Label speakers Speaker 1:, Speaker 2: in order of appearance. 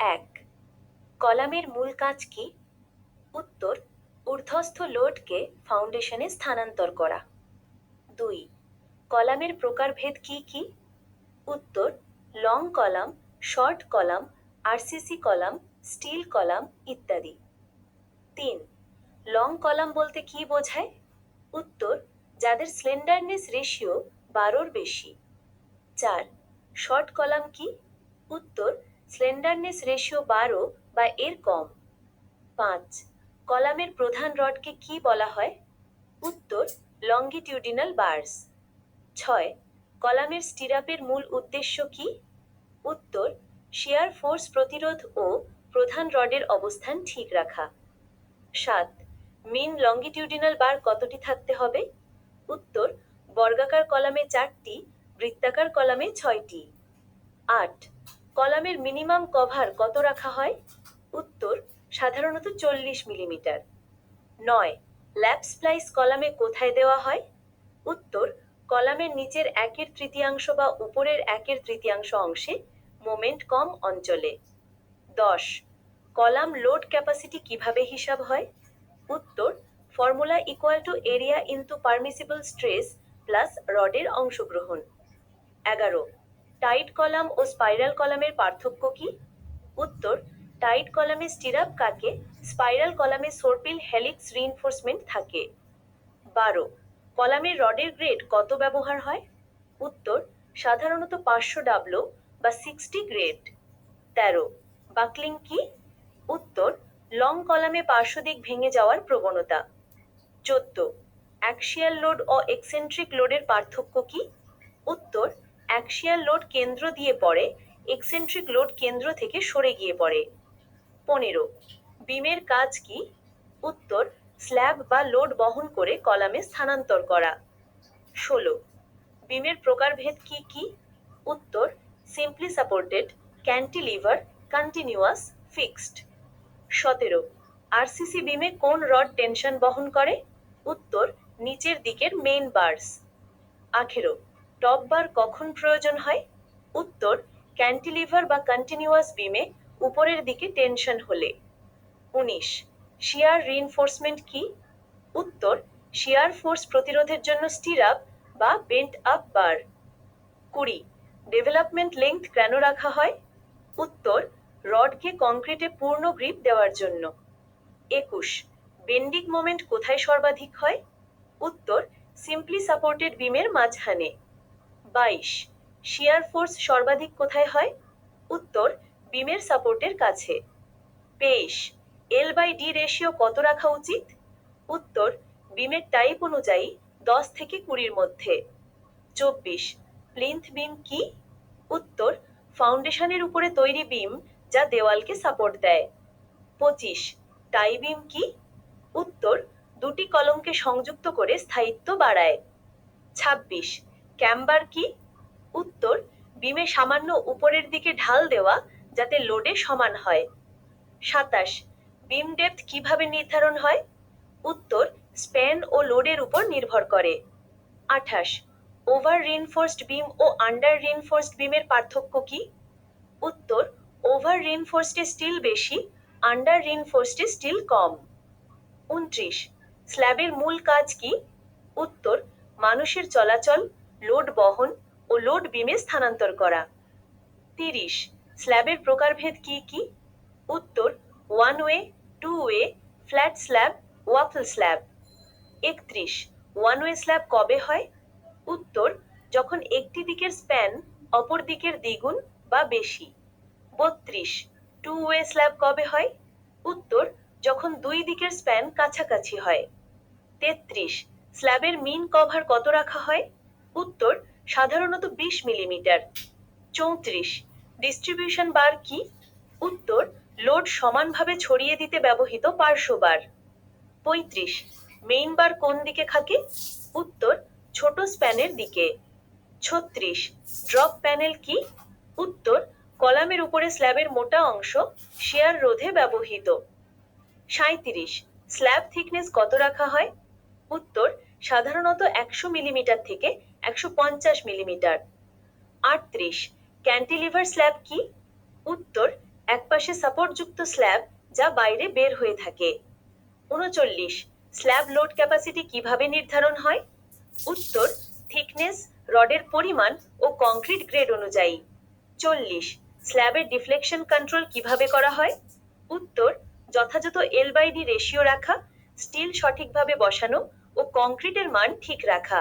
Speaker 1: এক। কলামের মূল কাজ কি? উত্তর, ঊর্ধ্বস্থ লোডকে ফাউন্ডেশনে স্থানান্তর করা। দুই, কলামের প্রকারভেদ কি কি? উত্তর, long column, short column, RCC column, steel column ইত্যাদি। তিন, লং কলাম বলতে কি বোঝায়? উত্তর, যাদের স্লেন্ডারনেস রেশিও বারোর বেশি। চার, শর্ট কলাম কি? উত্তর স্লেন্ডারনেস রেশিও বারো বা এর কম। পাঁচ, কলামের প্রধান রডকে কি বলা হয়? উত্তর লঙ্গিটিউডিনাল বার্স ছয়, কলামের স্টিরাপের মূল উদ্দেশ্য কি? উত্তর শিয়ার ফোর্স প্রতিরোধ ও প্রধান রডের অবস্থান ঠিক রাখা। সাত মিন লঙ্গিটিউডিনাল বার কতটি থাকতে হবে? উত্তর, বর্গাকার কলামে চারটি, বৃত্তাকার কলামে ছয়টি। আট কলামের মিনিমাম কভার কত রাখা হয়? উত্তর, সাধারণত চল্লিশ মিলিমিটার। নয়, ল্যাপ স্প্লাইস কলামে কোথায় দেওয়া হয়? উত্তর, কলামের নিচের একের তৃতীয়াংশ বা উপরের একের তৃতীয়াংশ অংশে মোমেন্ট কম অঞ্চলে। দশ, কলাম লোড ক্যাপাসিটি কীভাবে হিসাব হয়? উত্তর, formula equal to area into permissible stress plus রডের অংশগ্রহণ। এগারো টাইট কলাম ও স্পাইরাল কলামের পার্থক্য কি? উত্তর টাইট কলামে স্টিরাপ কাকে স্পাইরাল কলামে সোরপিল হেলিক্স রিইনফোর্সমেন্ট থাকে। বারো কলামের রডের গ্রেড কত ব্যবহার হয়? উত্তর, সাধারণত পাঁচশো ডাবলো বা সিক্সটি গ্রেড তেরো বাকলিং কি? উত্তর লং কলামে পার্শ্বদিক ভেঙে যাওয়ার প্রবণতা। চোদ্দ অ্যাক্সিয়াল লোড ও এক্সেন্ট্রিক লোডের পার্থক্য কি? উত্তর অ্যাক্সিয়াল লোড কেন্দ্র দিয়ে পড়ে এক্সেন্ট্রিক লোড কেন্দ্র থেকে সরে গিয়ে পড়ে। পনেরো, বিমের কাজ কি? উত্তর স্ল্যাব বা লোড বহন করে কলামে স্থানান্তর করা। ষোলো, বিমের প্রকারভেদ কি কি? উত্তর simply supported cantilever continuous fixed সতেরো আরসিসি বিমে কোন রড টেনশন বহন করে? উত্তর, নিচের দিকের মেইন বার্স আঠেরো টপ বার কখন প্রয়োজন হয়? উত্তর, ক্যান্টিলিভার বা কন্টিনিউয়াস বিমে উপরের দিকে টেনশন হলে। উনিশ, শিয়ার রিইনফোর্সমেন্ট কি? উত্তর, শিয়ার ফোর্স প্রতিরোধের জন্য স্টির আপ বা বেন্ট আপ বার কুড়ি ডেভেলপমেন্ট লেংথ কেন রাখা হয়? উত্তর, রডকে কংক্রিটে পূর্ণ গ্রিপ দেওয়ার জন্য। একুশ বেন্ডিং মোমেন্ট কোথায় সর্বাধিক হয়? উত্তর সিম্পলি সাপোর্টেড বিমের মাঝখানে। বাইশ। শিয়ার ফোর্স সর্বাধিক কোথায় হয়? উত্তর, বিমের সাপোর্টের কাছে। তেইশ। এল বাই ডি রেশিও কত রাখা উচিত? উত্তর, বিমের টাইপ অনুযায়ী দশ থেকে কুড়ির মধ্যে। চব্বিশ। প্লিন্থ বিম কি? উত্তর, ফাউন্ডেশনের উপরে তৈরি বিম যা দেওয়ালকে সাপোর্ট দেয়। পঁচিশ। টাই বিম কি? উত্তর, দুটি কলমকে সংযুক্ত করে স্থায়িত্ব বাড়ায়। ছাব্বিশ। ক্যাম্বার কি? উত্তর, বিমে সামান্য উপরের দিকে ঢাল দেওয়া যাতে লোডে সমান হয়। সাতাশ, বিম ডেপথ কীভাবে নির্ধারণ হয়? উত্তর, স্প্যান ও লোডের উপর নির্ভর করে। আঠাশ, ওভার রিনফোর্সড বিম ও আন্ডার রিনফোর্সড বিমের পার্থক্য কি? উত্তর, ওভার রিনফোর্সডে স্টিল বেশি, আন্ডার রিনফোর্সডে স্টিল কম। উনত্রিশ, স্ল্যাবের মূল কাজ কি? উত্তর, মানুষের চলাচল লোড বহন ও লোড বিমে স্থানান্তর করা। তিরিশ, স্ল্যাবের প্রকারভেদ কি কি? উত্তর one way two way flat slab waffle slab একত্রিশ ওয়ান ওয়ে স্ল্যাব কবে হয়? উত্তর, যখন একটি দিকের স্প্যান অপর দিকের দ্বিগুণ বা বেশি। বত্রিশ টু ওয়ে স্ল্যাব কবে হয়? উত্তর, যখন দুই দিকের স্প্যান কাছাকাছি হয়। তেত্রিশ স্ল্যাবের মিন কভার কত রাখা হয়? উত্তর সাধারণত বিশ মিলিমিটার। চৌত্রিশ ডিস্ট্রিবিউশন বার কি? উত্তর লোড সমানভাবে ছড়িয়ে দিতে ব্যবহৃত পার্শ্ব বার পঁয়ত্রিশ মেইন বার কোন দিকে থাকে? উত্তর, ছোট স্প্যানের দিকে। ছত্রিশ ড্রপ প্যানেল কি? উত্তর, কলামের উপরে স্ল্যাবের মোটা অংশ শেয়ার রোধে ব্যবহৃত। সাঁইত্রিশ স্ল্যাব থিকনেস কত রাখা হয়? উত্তর সাধারণত একশো মিলিমিটার থেকে একশো পঞ্চাশ মিলিমিটার। আটত্রিশ ক্যান্টিলিভার স্ল্যাব কি? উত্তর, একপাশে সাপোর্টযুক্ত স্ল্যাব যা বাইরে বের হয়ে থাকে। উনচল্লিশ স্ল্যাব লোড ক্যাপাসিটি কীভাবে নির্ধারণ হয়? উত্তর থিকনেস রডের পরিমাণ ও কংক্রিট গ্রেড অনুযায়ী। চল্লিশ স্ল্যাবের ডিফ্লেকশন কন্ট্রোল কীভাবে করা হয়? উত্তর, যথাযথ এল বাই ডি রেশিও রাখা স্টিল সঠিকভাবে বসানো ও কংক্রিটের মান ঠিক রাখা।